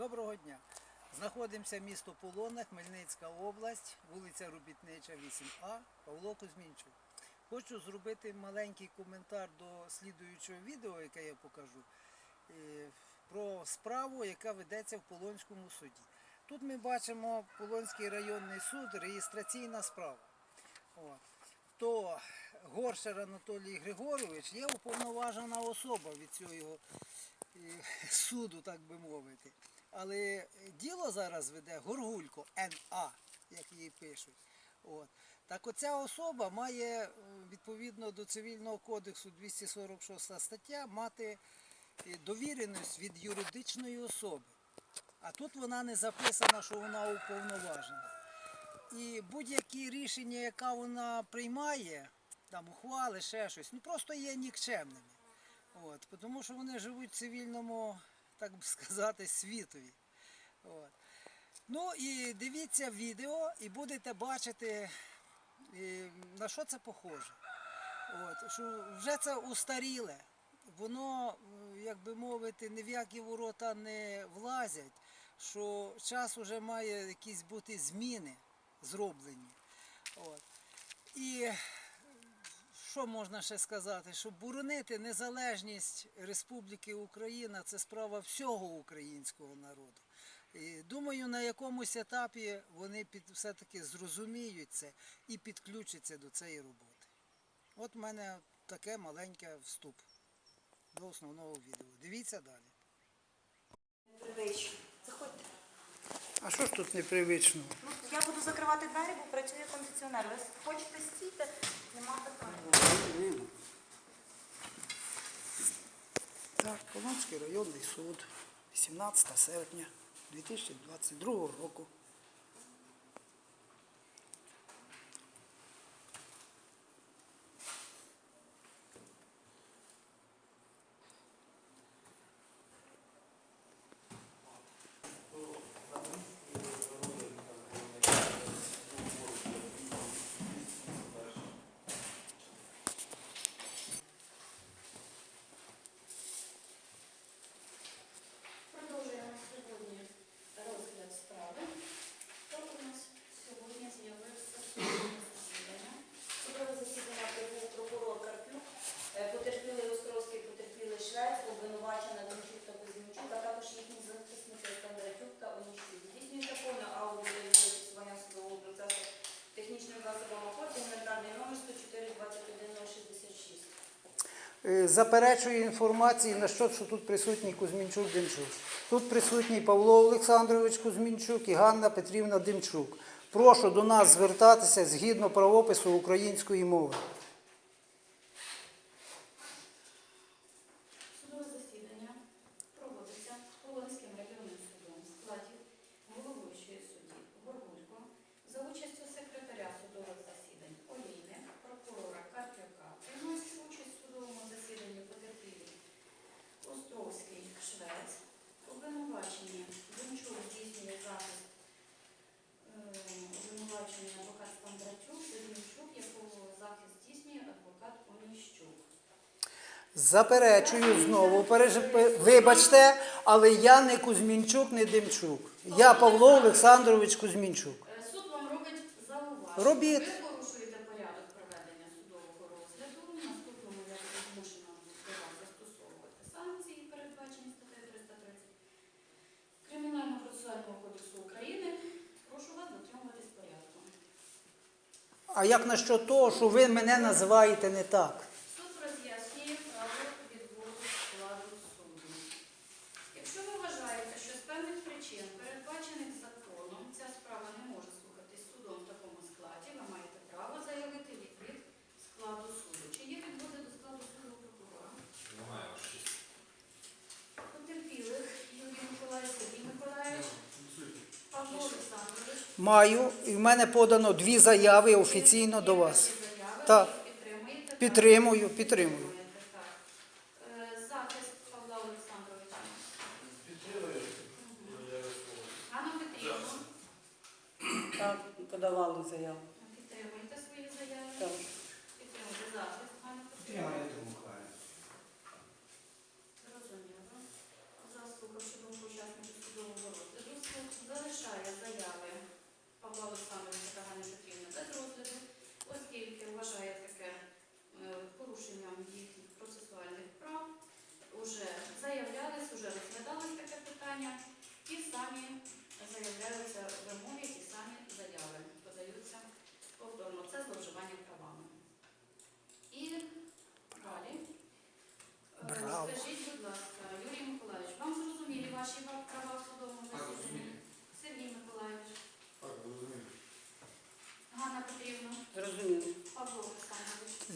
Доброго дня. Знаходимося місто Полонне, Хмельницька область, вулиця Робітнича, 8А, Павло Кузьмінчук. Хочу зробити маленький коментар до слідуючого відео, яке я покажу, е, про справу, яка ведеться в Полонському суді. Тут ми бачимо Полонський районний суд, реєстраційна справа. То Горшер Анатолій Григорович є уповноважена особа від цього е, суду, так би мовити. Але діло зараз веде Горгулько НА, як її пишуть. От. Так оця особа має е, відповідно до цивільного кодексу 246 стаття мати е, довіреність від юридичної особи. А тут вона не записана, що вона уповноважена. І будь-які рішення, яка вона приймає, там ухвали, ще щось, ну просто є нікчемними. От, тому що вони живуть в цивільному, так би сказати, світові. От. Ну і дивіться відео і будете бачити, на що це похоже. От, що вже це устаріле. Воно, як би мовити, ні в які ворота не влазять, що час вже має якісь бути зміни зроблені. От. І що можна ще сказати? Що боронити незалежність Республіки Україна це справа всього українського народу. І думаю, на якомусь етапі вони все-таки зрозуміють це і підключаться до цієї роботи. От в мене таке маленьке вступ до основного відео. Дивіться далі. А що ж тут непривично? Ну, я буду закривати двері, бо працює кондиціонер. Ви хочете стійте, нема питань. Так, Полонський районний суд, 18 серпня 2022 року. Е, Заперечую інформації на що, що тут присутній Кузьмінчук Демчук. Тут присутній Павло Олександрович Кузьмінчук і Ганна Петрівна Демчук. Прошу до нас звертатися згідно правопису української мови. Заперечую знову. Переж- Вибачте, але я не Кузьмінчук, не Демчук. Я Павло Олександрович Кузьмінчук. Е, Суд вам робить зауваження. Робіть. Ви порушуєте порядок проведення судового розгляду. Наступному я буду змушена застосовувати санкції, передбачені статтею 330 Кримінально-процесуального кодексу України. Прошу вас дотримуватись порядку. А як на що того, що ви мене називаєте не так? Суд роз'яснює право відводу складу суду. Якщо ви вважаєте, що з певних причин, передбачених законом, ця справа не може слухатись судом в такому складі, ви маєте право заявити відвід складу суду. Чи є відводи до складу суду прокурора? Немає вашої. Потерпілих Юрій Миколаївич, Сергій Миколаївич, Павло Олександрович. Маю, і в мене подано дві заяви офіційно до вас. Заяви, Так. Підтримуєте? Підтримую, підтримую. Так. Е, Захист Павла Олександровича. Ганна Петрівна, Так, подавали заяву. підтримуєте свої заяви? Так. Підтримуєте захист, Ганна Петрівна? Зрозуміло. Заслухавши думку учасників судового повторяються вимоги і самі заяви подаються повторно. Це зловживання правами. І далі. Е, Браво. Скажіть, будь ласка, Юрій Миколаївич, вам зрозумілі ваші права в судовому засіданні? Сергій Миколаївич, Так, розумію. Ганна Петрівна, Зрозуміло. Павло Олександрович. Е,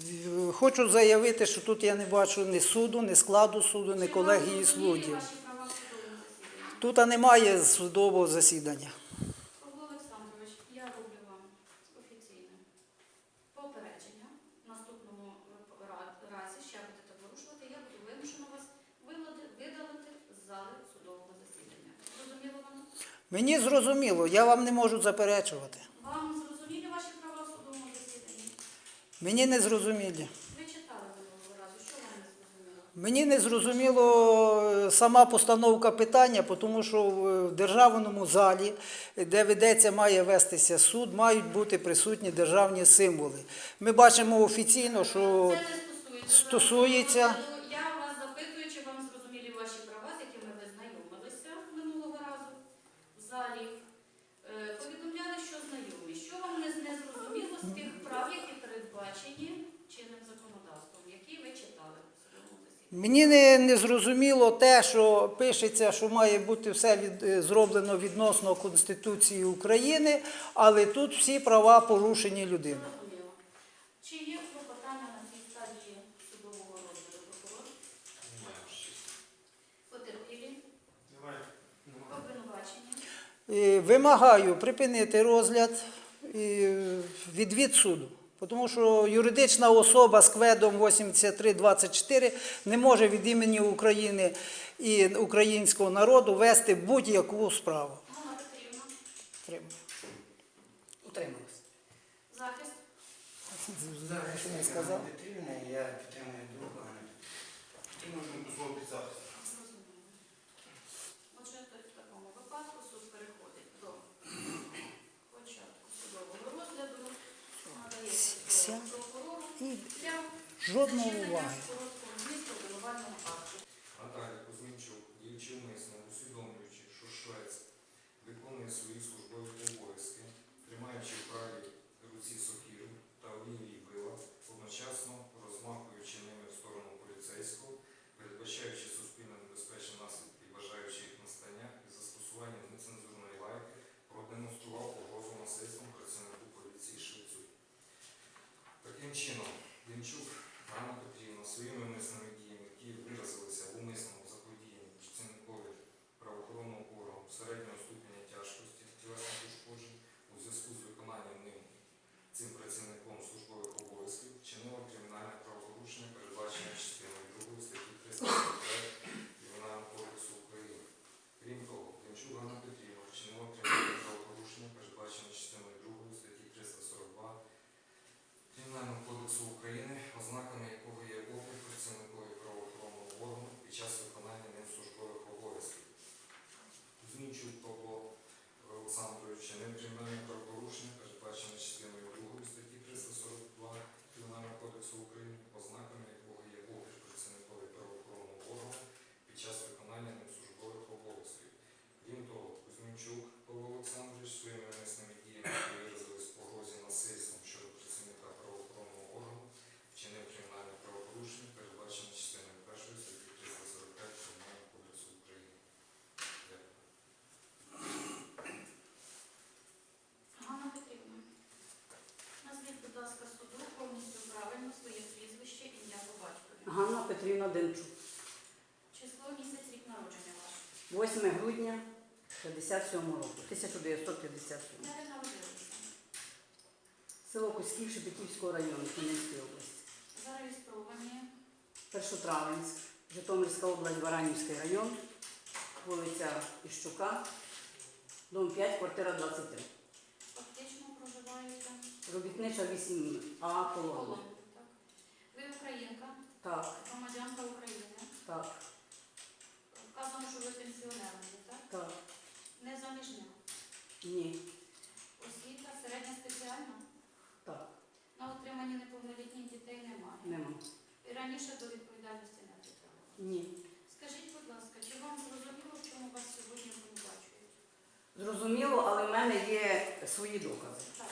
Хочу заявити, що тут я не бачу ні суду, ні складу суду, ні колегії суддів. Тут немає судового засідання. Павло Олександрович, я роблю вам офіційне попередження. В наступному разі ще будете порушувати, я буду вимушена вас видалити з зали судового засідання. Зрозуміло вам? Мені зрозуміло, я вам не можу заперечувати. Вам зрозумілі ваші права в судовому засіданні? Мені не зрозумілі. Ви читали минулого разу, що вам не зрозуміло? Мені не зрозуміло е, сама постановка питання, тому що в державному залі, де ведеться, має вестися суд, мають бути присутні державні символи. Ми бачимо офіційно, що стосується. стосується- закону. Я вас запитую, чи вам зрозумілі ваші права, з якими ви знайомилися минулого разу в залі. Е, Повідомляли, що знайомі. Що вам не, не зрозуміло з тих прав, які передбачені чинним законодавством, які ви читали в судовому засіданні? Мені не, не зрозуміло те, що пишеться, що має бути все від, е, зроблено відносно Конституції України, але тут всі права порушені людини. Чи є клопотання на цій стадії судового розгляду прокурор? Потерпілі? Е, Вимагаю припинити розгляд відвід суду. Тому що юридична особа з кведом 8324 не може від імені України і українського народу вести будь-яку справу. Ганна Петрівна? Треба. Утрималась. Захист? Сказав? Я підтримую друга. Думку свого підзахисту. Зрозуміло. Отже, то в такому випадку суд переходить до початку судового розгляду, надається Ся. слово прокурору І для жодної уваги. 57 року, 1957. Де? Село Кузьків Шепетівського району Хмельницької області. Зареєстровані. Першотравенськ, Житомирська область, Баранівський район, вулиця Іщука, дом 5, квартира 23. Фактично проживаєте Робітнича 8А колона. Ви українка, Так, громадянка України. так, Вказано, що ви пенсіонером, так? так, Не заміжня. ні, Освіта, середня спеціальна. так, На отриманні неповнолітніх дітей немає. нема. І раніше до відповідальності не притягували. Ні. Скажіть, будь ласка, чи вам зрозуміло, в чому вас сьогодні обвинувачують? Зрозуміло, але в мене є свої докази. Так.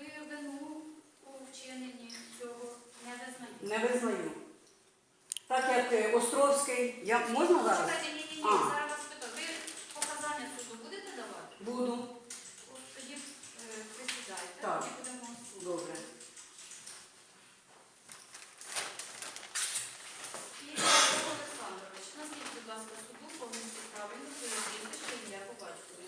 Ви вину у вчиненні цього не визнаєте. Не визнаю. Так як е, Островський, я можна зараз? Чекайте, ні, ні, ні, А. зараз вас питаю. Ви показання суду будете давати? Буду. От тоді е, присідайте, Так. тоді будемо суд. Добре. І Павло Олександрович, назвіть, будь ласка, суду повністю правильно своє прізвище, ім'я по батькові.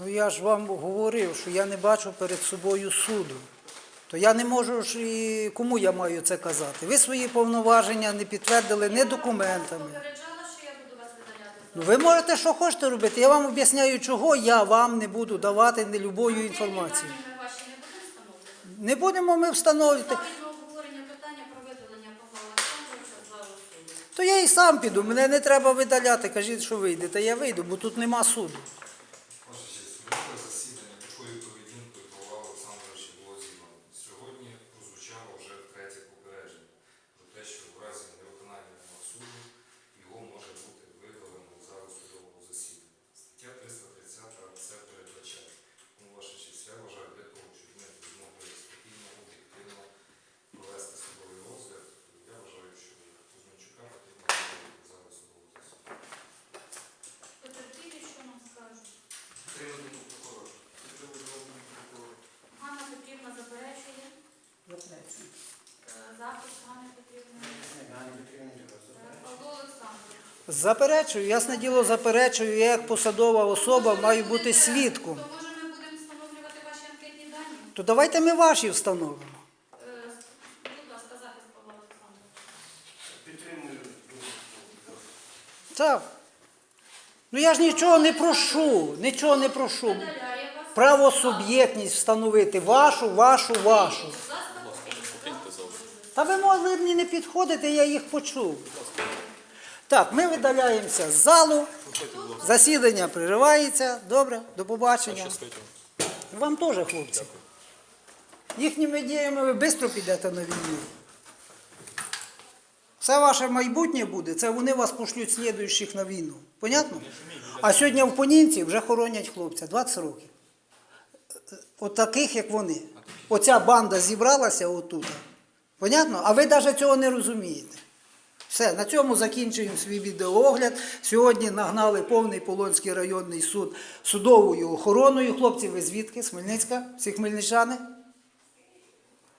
Ну я ж вам говорив, що я не бачу перед собою суду. То я не можу ж і кому я маю це казати. Ви свої повноваження не підтвердили не документами. попереджала, що я буду вас видаляти Ну, ви можете що хочете робити. Я вам об'ясняю, чого я вам не буду давати не любою інформацію. Дані ми ваші не будемо встановлювати? Не будемо ми встановлювати. Ставить на обговорення питання про видалення Павла Олександровича з залу суду. То я і сам піду, мене не треба видаляти. Кажіть, що вийдете. Я вийду, бо тут нема суду. Ваша честь, минуле засідання такою поведінкою Павла Олександровича було зібрано. Сьогодні прозвучало вже третє попередження про те, що в разі невиконання вимог суду його може бути видалено з залу судового засідання. Стаття 330 це передбачає. Тому ваша честь, я вважаю для того, щоб ми змогли спокійно, об'єктивно провести судовий розгляд. Я вважаю, що Кузьмичука потрібно видалити з залу судового засідання. Потерпілі, що нам скажуть? Підтримати прокурор. Ганна Петрівна заперечує. Заперечую. Е, Захист Ганни Петрівни. Ганні Петрівні Е, треба Павло Олександрович. Заперечую, ясне діло, заперечую. Я як посадова особа маю бути свідком. То може ми будемо встановлювати ваші анкетні дані? То давайте ми ваші встановимо. Е, Будь ласка, захист Павла Олександровича. Так. Ну я ж нічого не прошу, нічого не прошу. Видаляє вас. Правосуб'єктність встановити вашу, вашу, вашу. Будь ласка, Та ви могли мені не підходити, я їх почув. Так, ми видаляємося з залу. Засідання приривається. Добре, до побачення. Вам теж, хлопці. Їхніми діями ви швидко підете на війну. Все ваше майбутнє буде, це вони вас пошлють слідуючих на війну. Понятно? А сьогодні в Понінці вже хоронять хлопця 20 років. От таких, як вони. Оця банда зібралася отут. Понятно? А ви навіть цього не розумієте. Все, на цьому закінчуємо свій відеоогляд. Сьогодні нагнали повний Полонський районний суд судовою охороною. Хлопці, ви звідки? З Хмельницька? Всі хмельничани?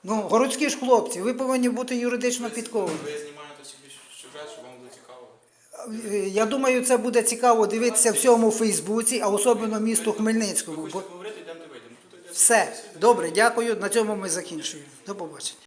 Ну, городські ж хлопці, ви повинні бути юридично підковані. Ви знімаєте собі сюжет, щоб вам було цікаво. Е, Я думаю, це буде цікаво дивитися всьому Фейсбуці, а особливо місту Хмельницькому. Ви хочете поговорити, йдемо вийдемо. Все, добре, дякую. На цьому ми закінчуємо. До побачення.